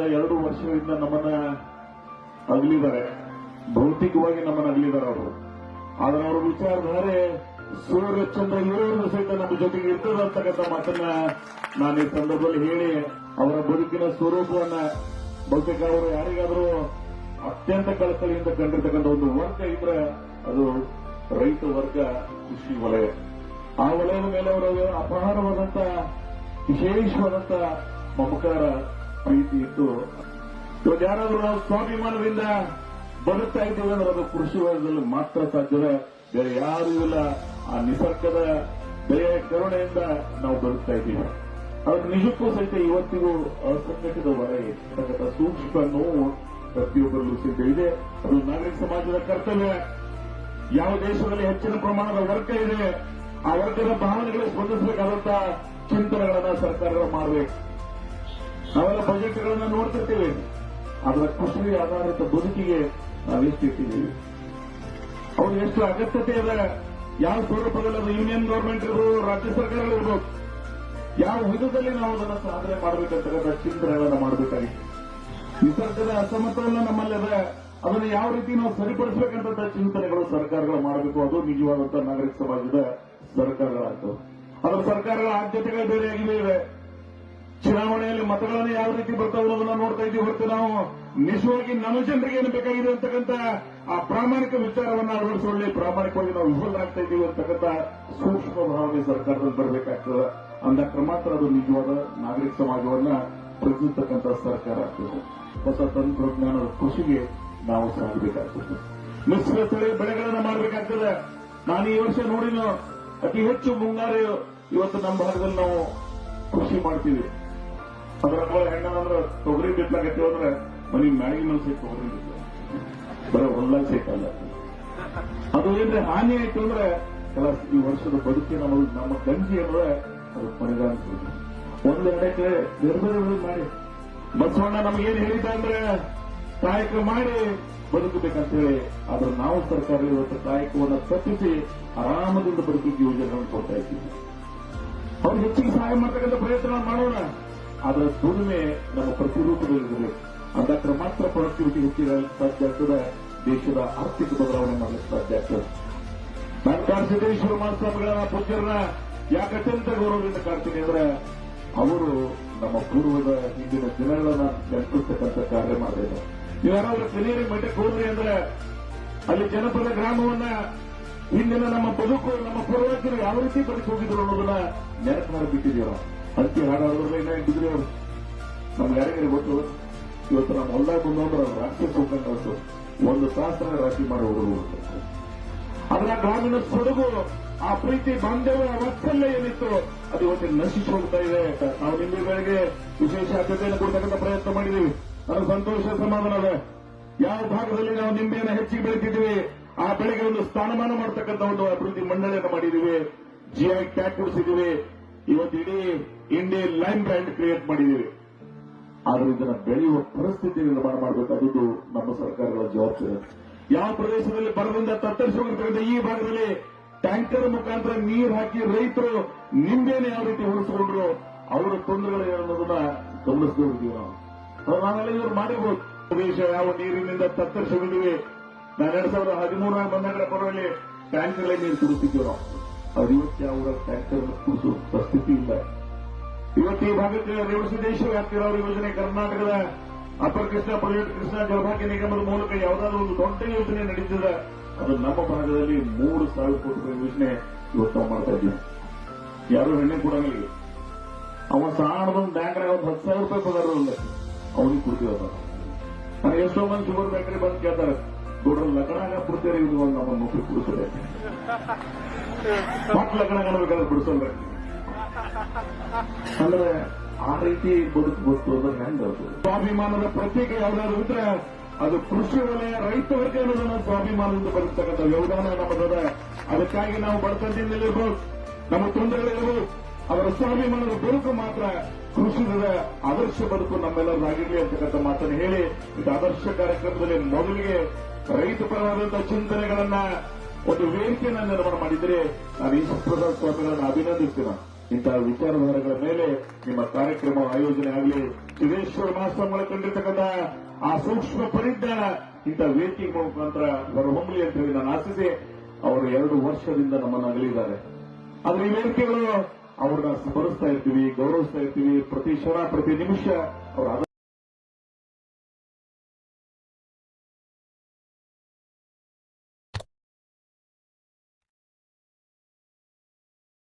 ಎರಡು ವರ್ಷದಿಂದ ನಮ್ಮನ್ನ ಅಗಲಿದ್ದಾರೆ. ಭೌತಿಕವಾಗಿ ನಮ್ಮನ್ನ ಅಗಲಿದ್ದಾರೆ ಅವರು. ಆದ್ರೆ ಅವರ ವಿಚಾರಧಾರೆ ಸೂರ್ಯ ಚಂದ್ರ ಇರೋರು ಸಹಿತ ನಮ್ಮ ಜೊತೆಗೆ ಇರ್ತದೆ ಅಂತಕ್ಕಂಥ ಮಾತನ್ನ ನಾನು ಈ ಸಂದರ್ಭದಲ್ಲಿ ಹೇಳಿ ಅವರ ಬದುಕಿನ ಸ್ವರೂಪವನ್ನ ಬಹುತೇಕ ಅವರು ಯಾರಿಗಾದರೂ ಅತ್ಯಂತ ಕಳಕಳಿಯಿಂದ ಕಂಡಿರ್ತಕ್ಕಂಥ ಒಂದು ವರ್ಗ ಇದ್ರೆ ಅದು ರೈತ ವರ್ಗ ಕೃಷಿ ವಲಯ. ಆ ವಲಯದ ಮೇಲೆ ಅವರ ಅಪಹಾರವಾದಂತಹ ವಿಶೇಷವಾದಂತಹ ಮಮಕಾರ ಪ್ರೀತಿ ಇತ್ತು. ಇವಾಗ ಯಾರಾದರೂ ನಾವು ಸ್ವಾಭಿಮಾನದಿಂದ ಬದುಕ್ತಾ ಇದ್ದೀವಿ ಅಂದ್ರೆ ಅದು ಕೃಷಿ ವಲಯದಲ್ಲಿ ಮಾತ್ರ ಸಾಧ್ಯವೇ. ಬೇರೆ ಯಾರೂ ಇಲ್ಲ. ಆ ನಿಸರ್ಗದ ದಯೆ, ಕರುಣೆಯಿಂದ ನಾವು ಬದುಕ್ತಾ ಇದ್ದೀವಿ. ಅದ್ರ ನಿಜಕ್ಕೂ ಸಹಿತ ಇವತ್ತಿಗೂ ಅಸಂಘಟಿತ ವಲಯ ಸೂಕ್ಷ್ಮ ನೋವು ಪ್ರತಿಯೊಬ್ಬರಲ್ಲೂ ಸಹಿತ ಇದೆ. ಅದು ನಾಗರಿಕ ಸಮಾಜದ ಕರ್ತವ್ಯ. ಯಾವ ದೇಶದಲ್ಲಿ ಹೆಚ್ಚಿನ ಪ್ರಮಾಣದ ವರ್ಗ ಇದೆ, ಆ ವರ್ಗದ ಭಾವನೆಗಳಿಗೆ ಸ್ಪಂದಿಸಬೇಕಾದಂತಹ ಚಿಂತನೆಗಳನ್ನ ಸರ್ಕಾರಗಳು ಮಾಡಬೇಕು. ನಾವೆಲ್ಲ ಬಜೆಟ್ಗಳನ್ನ ನೋಡ್ತಿರ್ತೀವಿ. ಅದರ ಕೃಷಿ ಆಧಾರಿತ ಬದುಕಿಗೆ ನಾವೆಷ್ಟು ಇಟ್ಟಿದ್ದೀವಿ. ಅವ್ರು ಎಷ್ಟು ಅಗತ್ಯತೆ ಇದೆ. ಯಾವ ಸ್ವರೂಪದಲ್ಲಿ ಅದು ಯೂನಿಯನ್ ಗೌರ್ಮೆಂಟ್ ಇರ್ಬೋದು ರಾಜ್ಯ ಸರ್ಕಾರಗಳಿರ್ಬೋದು ಯಾವ ವಿಧದಲ್ಲಿ ನಾವು ಅದನ್ನು ಸಾಧನೆ ಮಾಡಬೇಕಂತಕ್ಕಂಥ ಚಿಂತನೆಗಳನ್ನು ಮಾಡಬೇಕಾಗಿತ್ತು. ನಿಸರ್ಗದ ಅಸಮತೋಲನ ನಮ್ಮಲ್ಲಿದೆ ಅದನ್ನು ಯಾವ ರೀತಿ ನಾವು ಸರಿಪಡಿಸಬೇಕಂತ ಚಿಂತನೆಗಳು ಸರ್ಕಾರಗಳು ಮಾಡಬೇಕು. ಅದು ನಿಜವಾದಂತಹ ನಾಗರಿಕ ಸಮಾಜದ ಅದರ ಸರ್ಕಾರಗಳ ಆದ್ಯತೆಗಳು ಬೇರೆಯಾಗಿವೆ ಇವೆ. ಚುನಾವಣೆಯಲ್ಲಿ ಮತಗಳನ್ನು ಯಾವ ರೀತಿ ಬರ್ತಾವೆ ಅನ್ನೋದನ್ನ ನೋಡ್ತಾ ಇದ್ದೀವಿ ಹೊರತು ನಾವು ನಿಜವಾಗಿ ನಮ್ಮ ಜನರಿಗೆ ಏನು ಬೇಕಾಗಿದೆ ಅಂತಕ್ಕಂಥ ಆ ಪ್ರಾಮಾಣಿಕ ವಿಚಾರವನ್ನ ಅಳವಡಿಸಿಕೊಳ್ಳಿ. ಪ್ರಾಮಾಣಿಕವಾಗಿ ನಾವು ವಿಫಲರಾಗ್ತಾ ಇದ್ದೀವಿ ಅಂತಕ್ಕಂಥ ಸೂಕ್ಷ್ಮ ಭಾವನೆ ಸರ್ಕಾರದಲ್ಲಿ ಬರಬೇಕಾಗ್ತದೆ. ಅಂದ ಮಾತ್ರ ಅದು ನಿಜವಾದ ನಾಗರಿಕ ಸಮಾಜವನ್ನ ಪ್ರತಿರ್ತಕ್ಕಂಥ ಸರ್ಕಾರ ಆಗ್ತದೆ. ಹೊಸ ತಂತ್ರಜ್ಞಾನದ ಕೃಷಿಗೆ ನಾವು ಸಾಗಬೇಕಾಗ್ತದೆ ಮಿಶ್ರ ತಳಿ ಬೆಳೆಗಳನ್ನ ಮಾಡಬೇಕಾಗ್ತದೆ. ನಾನು ಈ ವರ್ಷ ನೋಡಿನ ಅತಿ ಹೆಚ್ಚು ಮುಂಗಾರು ಇವತ್ತು ನಮ್ಮ ಭಾಗದಲ್ಲಿ ನಾವು ಕೃಷಿ ಮಾಡ್ತೀವಿ. ಅದ್ರ ಹೆಣ್ಣಂದ್ರ ತೊಗರಿ ಬಿತ್ತಲಾಗತ್ತೀವಿ ಅಂದ್ರೆ ಮನಿ ಮ್ಯಾಗಿ ಸಹಿತ ತೊಗರಿ ಬಿತ್ತ ಬರೋ ಹೊಲ್ದಾಗ ಸಹಿತ ಅದು ಏನ್ರಿ ಹಾನಿ ಆಯ್ತು ಅಂದ್ರೆ ಈ ವರ್ಷದ ಬದುಕಿನ ನಮ್ಮ ಗಂಜಿ ಅಂದ್ರೆ ಅದು ಪರಿಣಾಮ ಒಂದೆರಡಕ್ಕೆ ನಿರ್ಬಂಧಗಳು ಮಾಡಿ. ಬಸವಣ್ಣ ನಮಗೇನ್ ಹೇಳಿದ್ದ ಅಂದ್ರೆ ಕಾಯಕ ಮಾಡಿ ಬದುಕಬೇಕಂತ ಹೇಳಿ ಆದ್ರೆ ನಾವು ಸರ್ಕಾರ ಇವತ್ತು ಕಾಯಕವನ್ನು ತಪ್ಪಿಸಿ ಆರಾಮದಿಂದ ಬದುಕಿಗೆ ಯೋಜನೆಗಳನ್ನು ಕೊಡ್ತಾ ಇದ್ದೀವಿ. ಅವ್ರು ಹೆಚ್ಚಿಗೆ ಸಹಾಯ ಮಾಡ್ತಕ್ಕಂಥ ಪ್ರಯತ್ನ ಅದರ ದುಡಿಮೆ ನಮ್ಮ ಪ್ರತಿರೂಪದಲ್ಲಿರಬೇಕು ಅದಕ್ಕೆ ಮಾತ್ರ ಪ್ರೊಡಕ್ಟಿವಿಟಿ ಹೆಚ್ಚಿಗೆ ಸಾಧ್ಯ ಆಗ್ತದೆ. ದೇಶದ ಆರ್ಥಿಕ ಬದಲಾವಣೆ ಮಾಡಲಿಕ್ಕೆ ಸಾಧ್ಯ ಆಗ್ತದೆ. ನಾನು ಕಾಡ್ಸಿದ್ದೇಶ್ವರ ಮಹಾಸ್ವಾಮಿಗಳ ಪೂಜ್ಯರನ್ನ ಯಾಕೆ ಅತ್ಯಂತ ಗೌರವದಿಂದ ಕಾಣ್ತೀನಿ ಅಂದ್ರೆ ಅವರು ನಮ್ಮ ಪೂರ್ವದ ಹಿಂದಿನ ದಿನಗಳನ್ನ ನೆನಪಿಸ್ತಕ್ಕಂಥ ಕಾರ್ಯ ಮಾಡಿದ್ದಾರೆ ನೀವು ಯಾರಾದ್ರೂ ಕಲಿಯರಿ, ಮಠಕ್ಕೆ ಹೋದ್ರಿ ಅಂದ್ರೆ ಅಲ್ಲಿ ಜನಪದ ಗ್ರಾಮವನ್ನ ಹಿಂದಿನ ನಮ್ಮ ಬದುಕು, ನಮ್ಮ ಪೂರ್ವಜರು ಯಾವ ರೀತಿ ಬದುಕು ಹೋಗಿದ್ರು ಅನ್ನೋದನ್ನ ನೆನಪು ಮಾಡಿಬಿಟ್ಟಿದ್ದೀವಿ ಅದಕ್ಕೆ ಹಾಡಾದ್ರಲ್ಲ ಅವರು ನಮ್ಗೆ ಯಾರಿಗೆ ಗೊತ್ತು? ಇವತ್ತು ನಮ್ಮ ಹೊಲ್ದಾಗ ಬಂದವ್ರು ರಾಶಿ ಹೋಗ್ಕೊಂಡು ಒಂದು ತಾಸನ ರಾಶಿ ಮಾಡಿ ಹುಡುಗರು ಅದರ ಗ್ರಾಮೀಣ ಸೊಡಗು, ಆ ಪ್ರೀತಿ ಬಾಂಧವ್ಯ ವಾತ್ಸಲ್ಯ ಏನಿತ್ತು, ಅದು ಇವತ್ತು ನಶಿಸಿ ಹೋಗ್ತಾ ಇದೆ ನಾವು ಬೆಳಗ್ಗೆ ವಿಶೇಷ ಆದ್ಯತೆಯನ್ನು ಕೊಡ್ತಕ್ಕಂಥ ಪ್ರಯತ್ನ ಮಾಡಿದೀವಿ. ನನಗೆ ಸಂತೋಷ ಸಮಾಧಾನ ಇದೆ ಯಾವ ಭಾಗದಲ್ಲಿ ನಾವು ನಿಂಬೆಯನ್ನು ಹೆಚ್ಚಿಗೆ ಬೆಳೀತಿದ್ದೀವಿ, ಆ ಬೆಳೆಗೆ ಒಂದು ಸ್ಥಾನಮಾನ ಮಾಡತಕ್ಕಂಥ ಒಂದು ಅಭಿವೃದ್ಧಿ ಮಂಡಳಿಯನ್ನು ಮಾಡಿದ್ದೀವಿ ಜಿಐ ಟ್ಯಾಗ್ ಕೊಡಿಸಿದ್ದೀವಿ ಇವತ್ತು ಇಡೀ ಇಂಡಿಯಾ ಲೈನ್ ಬ್ರ್ಯಾಂಡ್ ಕ್ರಿಯೇಟ್ ಮಾಡಿದ್ದೀವಿ ಆದ್ರೆ ಇದನ್ನ ಬೆಳೆಯುವ ಪರಿಸ್ಥಿತಿ ನಿರ್ಮಾಣ ಮಾಡಬೇಕಾದದ್ದು ನಮ್ಮ ಸರ್ಕಾರಗಳ ಜವಾಬ್ದಾರಿ. ಯಾವ ಪ್ರದೇಶದಲ್ಲಿ ಬರದಿಂದ ತತ್ತರಿಸಿಕೊಂಡಿರ್ತಕ್ಕಂಥ ಈ ಭಾಗದಲ್ಲಿ ಟ್ಯಾಂಕರ್ ಮುಖಾಂತರ ನೀರು ಹಾಕಿ ರೈತರು ನಿಂಬೆನ ಯಾವ ರೀತಿ ಉಳಿಸಿಕೊಂಡ್ರು, ಅವರ ತೊಂದರೆಗಳು ಏನು ಅನ್ನೋದನ್ನ ಗಮನಿಸ್ಕೊಂಡಿದ್ದೀವಿ ನಾವು. ನಾವೆಲ್ಲ ಇವರು ಮಾಡಿರ್ಬೋದು. ಪ್ರದೇಶ ಯಾವ ನೀರಿನಿಂದ ತತ್ತರಿಸಿಕೊಂಡಿವೆ ನಾನು ಎರಡ್ ಸಾವಿರದ ಹದಿಮೂರ ಬಂದಾಗ ಪರವಾಗಿ ಟ್ಯಾಂಕರ್ಗಳೇ ನೀರು ಕುಡಿಸ್ತಿದ್ದೀವಿ ನಾವು. ಅದು ಇವತ್ತು ಯಾವ ಟ್ಯಾಂಕರ್ ಕುಡಿಸುವ ಪರಿಸ್ಥಿತಿ ಇಲ್ಲ. ಇವತ್ತು ಈ ಭಾಗಕ್ಕೆ ದೇಶ ವ್ಯಾಪ್ತಿರವರ ಯೋಜನೆ ಕರ್ನಾಟಕದ ಅಪರ ಕೃಷ್ಣ ಪ್ರಯೋಗ ಕೃಷ್ಣ ಜಲಭಾಗ್ಯ ನಿಗಮದ ಮೂಲಕ ಯಾವುದಾದ್ರೂ ಒಂದು ದೊಡ್ಡ ಯೋಜನೆ ನಡೀತಿದೆ ಅದು ನಮ್ಮ ಭಾಗದಲ್ಲಿ ಮೂರು ಸಾವಿರ ಕೋಟಿ ರೂಪಾಯಿ ಯೋಜನೆ ಇವತ್ತು ನಾವು ಮಾಡ್ತಾ ಇದ್ದೀವಿ. ಯಾರು ಎಣ್ಣೆ ಕೊಡಂಗಿಲ್ಲ. ಅವ ಸಾಣದೊಂದು ಬ್ಯಾಂಕ್ನಾಗ ಒಂದು ಹತ್ತು ಸಾವಿರ ರೂಪಾಯಿ ಪಗಾರ ಅವನಿಗೆ ಕೊಡ್ತೀವಿ ಅದ. ನನಗೆ ಎಷ್ಟೋ ಮಂದಿ ಶುಗರ್ ಫ್ಯಾಕ್ಟರಿ ಬಂದು ಕೇಳ್ತಾರೆ, ದೊಡ್ಡ ಲಗ್ನಾಗ ಬಿಡ್ತೀರಿ ಇದು ಒಂದು ನಮ್ಮ ನೌಕರಿ ಕೊಡಿಸದೆ. ಮಕ್ಳು ಲಗ್ನ ಬಿಡಿಸಲ್ರಿ ಅಂದ್ರೆ ಆ ರೀತಿ ಬದುಕಬೇಕು ಅಂದ್ರೆ ಹೆಂಗ್ ಅದು ಸ್ವಾಭಿಮಾನದ ಪ್ರತೀಕ ಯಾವ್ದಾದ್ರು ಇದ್ರೆ ಅದು ಕೃಷಿ ವಲಯ ರೈತ ವರ್ಗ ಅನ್ನೋದನ್ನ ಸ್ವಾಭಿಮಾನದಿಂದ ಬರತಕ್ಕಂಥ ಯೋಗದಾನ ನಮ್ಮದದ ಅದಕ್ಕಾಗಿ ನಾವು ಬಡತನದಿಂದಲಿರ್ಬೋದು ನಮ್ಮ ತೊಂದರೆಗಳಿರ್ಬೋದು ಅವರ ಸ್ವಾಭಿಮಾನದ ಬದುಕು ಮಾತ್ರ ಕೃಷಿದ ಆದರ್ಶ ಬದುಕು ನಮ್ಮೆಲ್ಲರಾಗಿರ್ಲಿ ಅಂತಕ್ಕಂಥ ಮಾತನ್ನು ಹೇಳಿ, ಇದು ಆದರ್ಶ ಕಾರ್ಯಕ್ರಮದಲ್ಲಿ ಮೊದಲಿಗೆ ರೈತ ಪರವಾದಂತಹ ಚಿಂತನೆಗಳನ್ನ ಒಂದು ವೇದಿಕೆಯನ್ನ ನಿರ್ಮಾಣ ಮಾಡಿದರೆ. ನಾನು ಈಶ್ವರ ಸ್ವಾಮಿಗಳನ್ನು ಅಭಿನಂದಿಸ್ತೀನಿ. ಇಂತಹ ವಿಚಾರಧಾರೆಗಳ ಮೇಲೆ ನಿಮ್ಮ ಕಾರ್ಯಕ್ರಮ ಆಯೋಜನೆ ಆಗಲಿ, ಸಿದ್ದೇಶ್ವರ ಮಾಸ್ತರ್ ಕಂಡಿರ್ತಕ್ಕಂಥ ಆ ಸೂಕ್ಷ್ಮ ಪರಿಜ್ಞಾನ, ಇಂಥ ವೇದಿಕೆ ಮುಖಾಂತರ ಹೊರಹೊಮ್ಮಲಿ ಅಂತ ಹೇಳಿ ನಾನು ಆಶಿಸಿ, ಅವರು ಎರಡು ವರ್ಷದಿಂದ ನಮ್ಮನ್ನು ಅಗಲಿದ್ದಾರೆ. ಆದ್ರೆ ಈ ವೇದಿಕೆಗಳು ಅವ್ರನ್ನ ಸ್ಮರಿಸ್ತಾ ಇರ್ತೀವಿ, ಗೌರವಿಸ್ತಾ ಇರ್ತೀವಿ, ಪ್ರತಿ ಕ್ಷಣ, ಪ್ರತಿ ನಿಮಿಷ ಅವರ